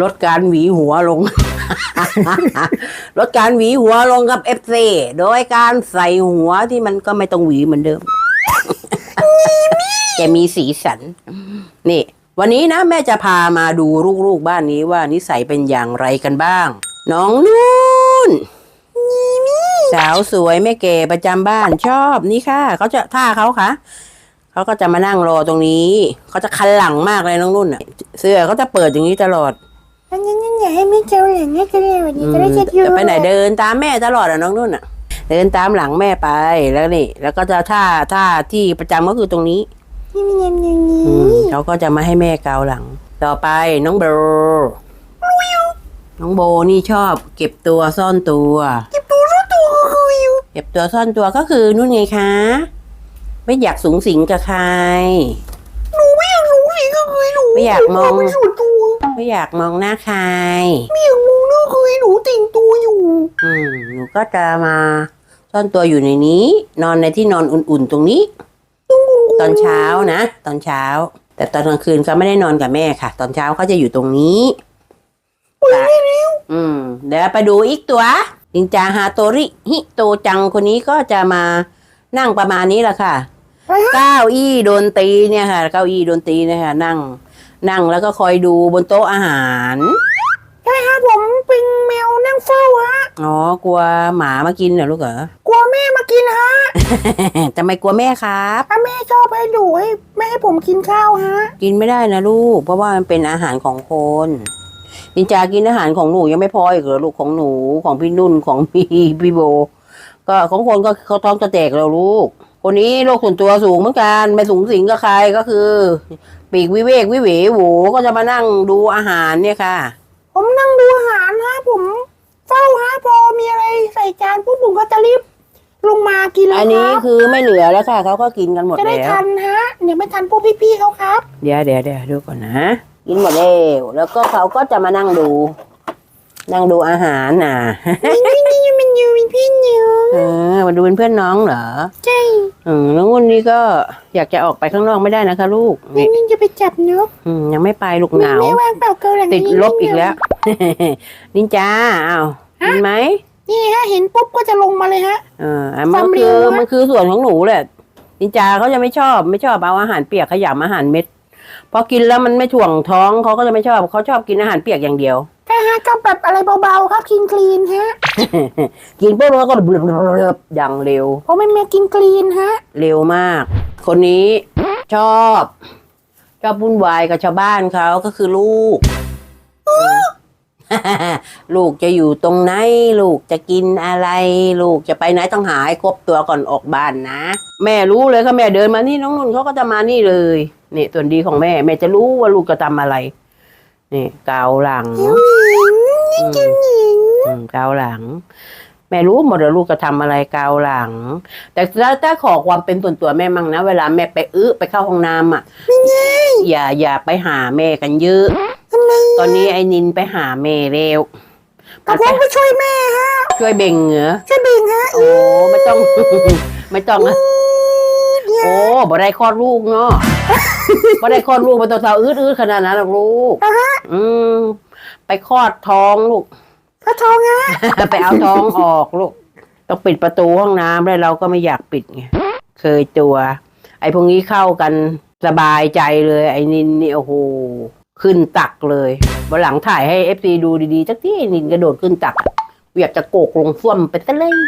ลดการหวีหัวลง ลดการหวีหัวลงกับเอฟซีโดยการใส่หัวที่มันก็ไม่ต้องหวีเหมือนเดิมจะมีสีสัน นี่ วันนี้นะแม่จะพามาดูลูกๆบ้านนี้ว่านิสัยเป็นอย่างไรกันบ้าง น้องนุ่นสาวสวยแม่เก๋ประจำบ้านชอบนี่ค่ะเขาจะท่าเขาค่ะเขาก็จะมานั่งรอตรงนี้ เขาจะคันหลังมากเลยน้องนุ่นอะเสื้อเขาจะเปิดอย่างนี้ตลอด อันนั้นอย่าให้ไม่เจอหลังให้กันเลยวันนี้จะได้เช็ดยูจะไปไหนเดินตามแม่ตลอดอะน้องนุ่นอะ เดินตามหลังแม่ไปแล้วนี่ แล้วก็จะท่าท่าที่ประจำก็คือตรงนี้นี่มีเงินอย่างนี้อืมเขาก็จะมาให้แม่เกาหลัง ต่อไปน้องโบน้องโบนี่ชอบ เก็บตัวซ่อนตัวเก็บตัวรู้ตัวคืออยู่เก็บตัวซ่อนตัวก็คือนู่นไงคะไม่อยากสูงสิงกับใครหนูไม่อยากรู้สิก็คือหนูไม่อยากมองเป็นส่วนตัว ไม่อยากมองหน้าใคร ไม่อยากมองหน้าเคยหนูติ่งตัวอยู่ อืมหนูก็จะมาซ่อนตัวอยู่ในนี้ นอนในที่นอนอุ่นๆตรงนี้ ตอนเช้านะ ตอนเช้า แต่ตอนกลางคืนเขาไม่ได้นอนกับแม่ค่ะ ตอนเช้าเขาจะอยู่ตรงนี้ไปอืม เดี๋ยวไปดูอีกตัวนินจาฮาโตริฮิโตจังคนนี้ก็จะมานั่งประมาณนี้แหละค่ะไปฮะเก้าอี้ดนตรีเนี่ยค่ะ เก้าอี้ดนตรีเนี่ยค่ะ นั่ง นั่งแล้วก็คอยดูบนโต๊ะอาหารใช่ฮะผมเป็นแมวนั่งเฝ้าฮะอ๋อกลัวหมามากินเหรอลูกเหรอ กลัวแม่มากินฮะ ทำไมกลัวแม่ครับ ถ้าแม่ชอบให้ดูให้แม่ให้ผมกินข้าวฮะ กินไม่ได้นะลูก เพราะว่ามันเป็นอาหารของคนนินจากินอาหารของหนูยังไม่พออีกเหรอลูกของหนูของพี่นุ่นของพี่พี่โบ ก็ของคนก็เขาท้องจะแตกแล้วลูก คนนี้โรคส่วนตัวสูงเหมือนกันไม่สูงสิงกับใครก็คือ ปีกวิเวกวิเหวโหวก็จะมานั่งดูอาหารเนี่ยค่ะ ผมนั่งดูอาหารฮะผมเฝ้าฮะพอมีอะไรใส่จานปุ๊บผมก็จะรีบลงมากินแล้วอันนี้ครับคือไม่เหลือแล้วค่ะเขาก็กินกันหมดจะได้แล้ว ทันฮะเดี๋ยวไม่ทันพวกพี่ๆเขาครับ เดี๋ยวเดี๋ยวเดี๋ยวดูก่อนนะ กินหมดแล้วแล้วก็เขาก็จะมานั่งดู นั่งดูอาหารน่ะ นี่นี่นี่มั นอยู่มีพี่หนูเออมาดูเป็นเพื่อนน้องเหรอใช่อืมแล้ววันนี้ก็อยากจะออกไปข้างนอกไม่ได้นะคะ ลูกนี่นี่นี่จะไปจับนกอืมยังไม่ไปลูกหนาวไม่วางเปล่าเกลือหลังติดนี้ลบอีกแล้ว นินจาอ้าวกินไหมนี่ฮะเห็นปุ๊บก็จะลงมาเลยฮะเอออันมันความคืเร็อวนะมันคือส่วนของหนูแหละนินจาเขาจะไม่ชอบไม่ชอบเอาอาหารเปียกขยำอาหารเม็ด พอกินแล้วมันไม่ถ่วงท้องเขาก็จะไม่ชอบเขาชอบกินอาหารเปียกอย่างเดียวแค่ฮะก็แบบอะไรเบาๆครับกินคลีนฮะ กินปุ๊บแล้วก็เบลบอย่างเร็ว เพราะไม่แม่กินคลีนฮะ เร็วมาก คนนี้ชอบชอบวุ่นวายกับชาวบ้านเขาก็คือลูก ลูกจะอยู่ตรงไหน ลูกจะกินอะไร ลูกจะไปไหนต้องหาให้ครบตัวก่อนออกบ้านนะ แม่รู้เลยค่ะแม่เดินมานี่น้องนุ่นเขาก็จะมานี่เลย นี่ส่วนดีของแม่ แม่จะรู้ว่าลูกจะทำอะไร นี่เกาหลังหญิงนี่กินหญิงอืมเกาหลัง แม่รู้หมดว่าลูกจะทำอะไรเกาหลัง แต่ถ้าถ้าขอความเป็นส่วนตัวแม่มั่งนะ เวลาแม่ไปอื้อไปเข้าห้องน้ำอะอย่าอย่าไปหาแม่กันเยอะทำไมตอนนี้ไอ้นินไปหาแม่เร็วกับผมไปช่วยแม่ฮะช่วยเบ่งเหรอ ช่วยเบ่งฮะโอ้ไม่ต้อง ไม่ต้องอะโอ้บ่ได้คลอดลูกเนาะ บ่ได้คลอดลูกไปตัวสาวอื้อๆขนาดนั้นหรอกลูกนะฮะอืมไปคลอดท้องลูกพระทองฮะไปเอาท้องออกลูกต้องปิดประตูห้องน้ำแล้วเราก็ไม่อยากปิดไงเคยตัว ไอ้พวกนี้เข้ากันสบายใจเลย ไอ้นินนี่โอ้โหขึ้นตักเลยวันหลังถ่ายให้เอฟซีดูดีๆจักที่ไอ้นินกระโดดขึ้นตักอะอยากจะโกกลงส้วมไปซะเลย